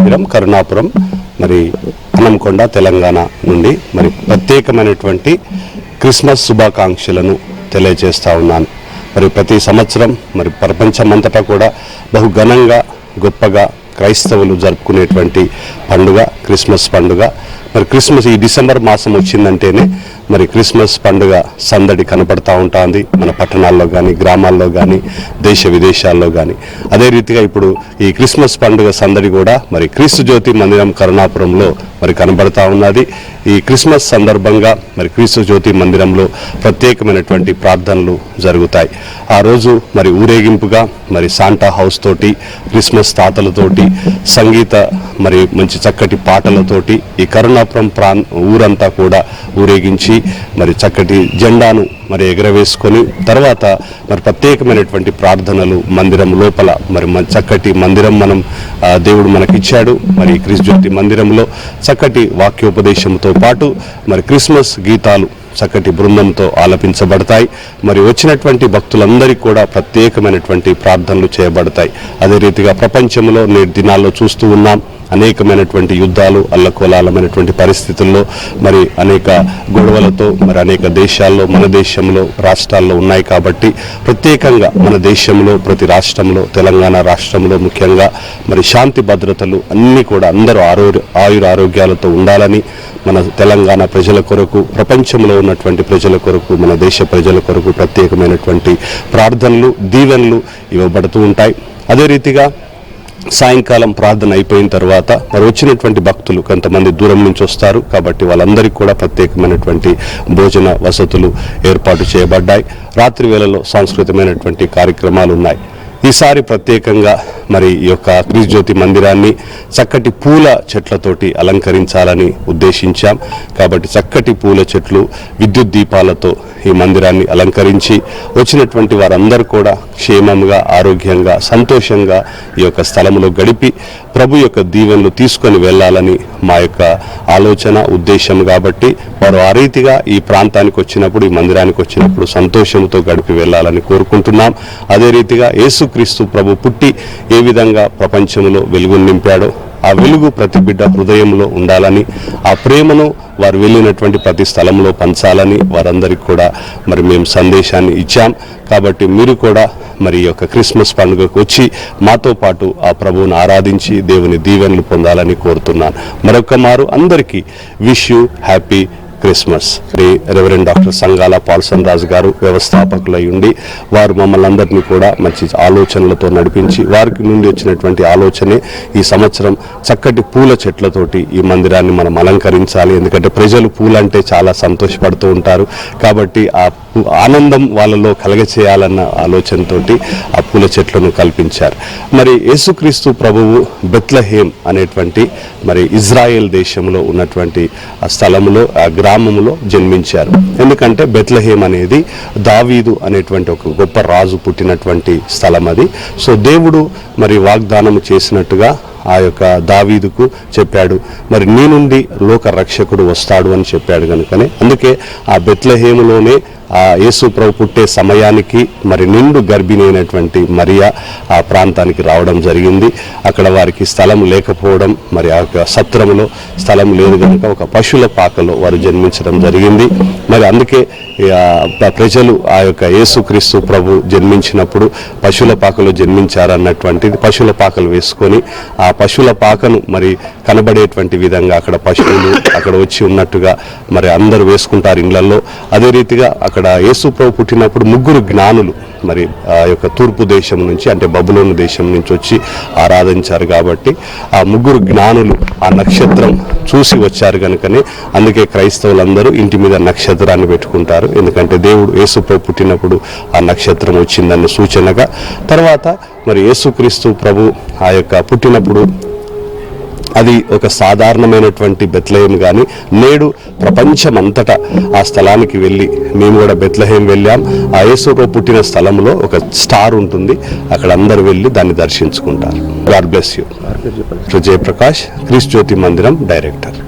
మందిరం కరుణాపురం మరి అన్నంకొండ తెలంగాణ నుండి మరి ప్రత్యేకమైనటువంటి క్రిస్మస్ శుభాకాంక్షలను తెలియజేస్తూ ఉన్నాను. మరి ప్రతి సంవత్సరం మరి ప్రపంచమంతటా కూడా బహు ఘనంగా గొప్పగా క్రైస్తవులు జరుపుకునేటువంటి పండుగ క్రిస్మస్ పండుగ. మరి క్రిస్మస్ ఈ డిసెంబర్ మాసం వచ్చిందంటేనే మరి క్రిస్మస్ పండుగ సందడి కనపడతా ఉంటుంది. మన పట్టణాల్లో కానీ గ్రామాల్లో కానీ దేశ విదేశాల్లో కానీ అదే రీతిగా ఇప్పుడు ఈ క్రిస్మస్ పండుగ సందడి కూడా మరి క్రీస్తు జ్యోతి మందిరం కరుణాపురంలో మరి కనబడతా ఉన్నది. ఈ క్రిస్మస్ సందర్భంగా మరి క్రీస్తు జ్యోతి మందిరంలో ప్రత్యేకమైనటువంటి ప్రార్థనలు జరుగుతాయి. ఆ రోజు మరి ఊరేగింపుగా మరి సాంటా హౌస్ తోటి క్రిస్మస్ తాతలతోటి సంగీత మరి మంచి చక్కటి పాటలతోటి ఈ కరుణాపురం ప్రా ఊరంతా కూడా ఊరేగించి మరి చక్కటి జెండాను మరి ఎగరవేసుకొని తర్వాత మరి ప్రత్యేకమైనటువంటి ప్రార్థనలు మందిరం లోపల మరి చక్కటి మందిరం మనం దేవుడు మనకిచ్చాడు. మరి క్రిస్ జ్యోతి మందిరంలో చక్కటి వాక్యోపదేశంతో పాటు మరి క్రిస్మస్ గీతాలు చక్కటి బృందంతో ఆలపించబడతాయి. మరి వచ్చినటువంటి భక్తులందరికీ కూడా ప్రత్యేకమైనటువంటి ప్రార్థనలు చేయబడతాయి. అదే రీతిగా ప్రపంచంలో నేటి దినాల్లో చూస్తూ ఉన్నాం. అనేకమైనటువంటి యుద్ధాలు అల్లకోలాలమైనటువంటి పరిస్థితుల్లో మరి అనేక గొడవలతో మరి అనేక దేశాల్లో మన దేశంలో రాష్ట్రాల్లో ఉన్నాయి కాబట్టి ప్రత్యేకంగా మన దేశంలో ప్రతి రాష్ట్రంలో తెలంగాణ రాష్ట్రంలో ముఖ్యంగా మరి శాంతి భద్రతలు అన్నీ కూడా అందరూ ఆరో ఆయుర ఆరోగ్యాలతో ఉండాలని మన తెలంగాణ ప్రజల కొరకు ప్రపంచంలో ఉన్నటువంటి ప్రజల కొరకు మన దేశ ప్రజల కొరకు ప్రత్యేకమైనటువంటి ప్రార్థనలు దీవెనలు ఇవ్వబడుతూ ఉంటాయి. అదే రీతిగా సాయంకాలం ప్రార్థన అయిపోయిన తర్వాత మరి వచ్చినటువంటి భక్తులు కొంతమంది దూరం నుంచి వస్తారు. కాబట్టి వాళ్ళందరికీ కూడా ప్రత్యేకమైనటువంటి భోజన వసతులు ఏర్పాటు చేయబడ్డాయి. రాత్రి వేళలో సాంస్కృతికమైనటువంటి కార్యక్రమాలు ఉన్నాయి. ఈసారి ప్రత్యేకంగా మరి ఈ యొక్క జ్యోతి మందిరాన్ని చక్కటి పూల చెట్లతోటి అలంకరించాలని ఉద్దేశించాం. కాబట్టి చక్కటి పూల చెట్లు విద్యుత్ దీపాలతో ఈ మందిరాన్ని అలంకరించి వచ్చినటువంటి వారందరూ కూడా క్షేమంగా ఆరోగ్యంగా సంతోషంగా ఈ యొక్క స్థలంలో గడిపి ప్రభు యొక్క దీవెనలు తీసుకొని వెళ్ళాలని మా యొక్క ఆలోచన ఉద్దేశం కాబట్టి వారు ఆ రీతిగా ఈ ప్రాంతానికి వచ్చినప్పుడు ఈ మందిరానికి వచ్చినప్పుడు సంతోషంతో గడిపి వెళ్ళాలని కోరుకుంటున్నాం. అదే రీతిగా యేసుక్రీస్తు ప్రభు పుట్టి ఏ విధంగా ప్రపంచంలో వెలుగు నింపాడో ఆ వెలుగు ప్రతి బిడ్డ హృదయంలో ఉండాలని ఆ ప్రేమను వారు వెళ్ళినటువంటి ప్రతి స్థలంలో పంచాలని వారందరికీ కూడా మరి మేము సందేశాన్ని ఇచ్చాం. కాబట్టి మీరు కూడా మరి యొక్క క్రిస్మస్ పండుగకు వచ్చి మాతో పాటు ఆ ప్రభువును ఆరాధించి దేవుని దీవెనలు పొందాలని కోరుతున్నాను. మరొక మారు అందరికీ wish you happy Christmas. Shri reverend doctor Sangala Paulson Raju గారు వ్యవస్థాపకులై ఉండి వారు మమ్మల్ని అందరినీ కూడా మంచి ఆలోచనలతో నడిపించి వారికి నుండి వచ్చినటువంటి ఆలోచనే ఈ సంవత్సరం చక్కటి పూల చెట్లతోటి ఈ మందిరాన్ని మనం అలంకరించాలి. ఎందుకంటే ప్రజలు పూలంటే చాలా సంతోషపడుతూ ఉంటారు. కాబట్టి ఆ ఆనందం వాళ్ళలో కలగచేయాలన్న ఆలోచనతోటి ఆ పూల చెట్లను కల్పించారు. మరి యేసుక్రీస్తు ప్రభువు బెత్లహేం అనేటువంటి మరి ఇజ్రాయెల్ దేశంలో ఉన్నటువంటి ఆ స్థలంలో ఆ గ్రామంలో జన్మించారు. ఎందుకంటే బెత్లహేం అనేది దావీదు అనేటువంటి ఒక గొప్ప రాజు పుట్టినటువంటి స్థలం అది. సో దేవుడు మరి వాగ్దానం చేసినట్టుగా ఆ యొక్క దావీదుకు చెప్పాడు. మరి నీ నుండి లోక రక్షకుడు వస్తాడు అని చెప్పాడు కనుకనే అందుకే ఆ బెత్లహేములోనే ఆ యేసు ప్రభు పుట్టే సమయానికి మరి నిండు గర్భిణి అయినటువంటి మరియా ఆ ప్రాంతానికి రావడం జరిగింది. అక్కడ వారికి స్థలం లేకపోవడం మరి ఆ యొక్క సత్రములో స్థలం లేదు కనుక ఒక పశువుల పాకలో వారు జన్మించడం జరిగింది. మరి అందుకే ప్రజలు ఆ యొక్క యేసుక్రీస్తు ప్రభు జన్మించినప్పుడు పశువుల పాకలో జన్మించారన్నటువంటిది పశువుల పాకలు వేసుకొని ఆ పశువుల పాకను మరి కనబడేటువంటి విధంగా అక్కడ పశువులు అక్కడ వచ్చి ఉన్నట్టుగా మరి అందరూ వేసుకుంటారు ఇండ్లలో అదే రీతిగా అక్కడ అక్కడ యేసుప్రభు పుట్టినప్పుడు ముగ్గురు జ్ఞానులు. మరి ఆ యొక్క తూర్పు దేశం నుంచి అంటే బబులోను దేశం నుంచి వచ్చి ఆరాధించారు కాబట్టి ఆ ముగ్గురు జ్ఞానులు ఆ నక్షత్రం చూసి వచ్చారు కనుకనే అందుకే క్రైస్తవులందరూ ఇంటి మీద నక్షత్రాన్ని పెట్టుకుంటారు. ఎందుకంటే దేవుడు యేసుప్రభు పుట్టినప్పుడు ఆ నక్షత్రం వచ్చిందన్న సూచనగా తర్వాత మరి యేసుక్రీస్తు ప్రభు ఆ యొక్క పుట్టినప్పుడు అది ఒక సాధారణమైనటువంటి బెత్లహేం కానీ నేడు ప్రపంచమంతటా ఆ స్థలానికి వెళ్ళి మేము కూడా బెత్లహేం వెళ్ళాం. ఆ యేసుప్రభు పుట్టిన స్థలంలో ఒక స్టార్ ఉంటుంది. అక్కడ అందరూ వెళ్ళి దాన్ని దర్శించుకుంటారు. God bless you. Jayaprakash Kris Jyothi Mandiram director.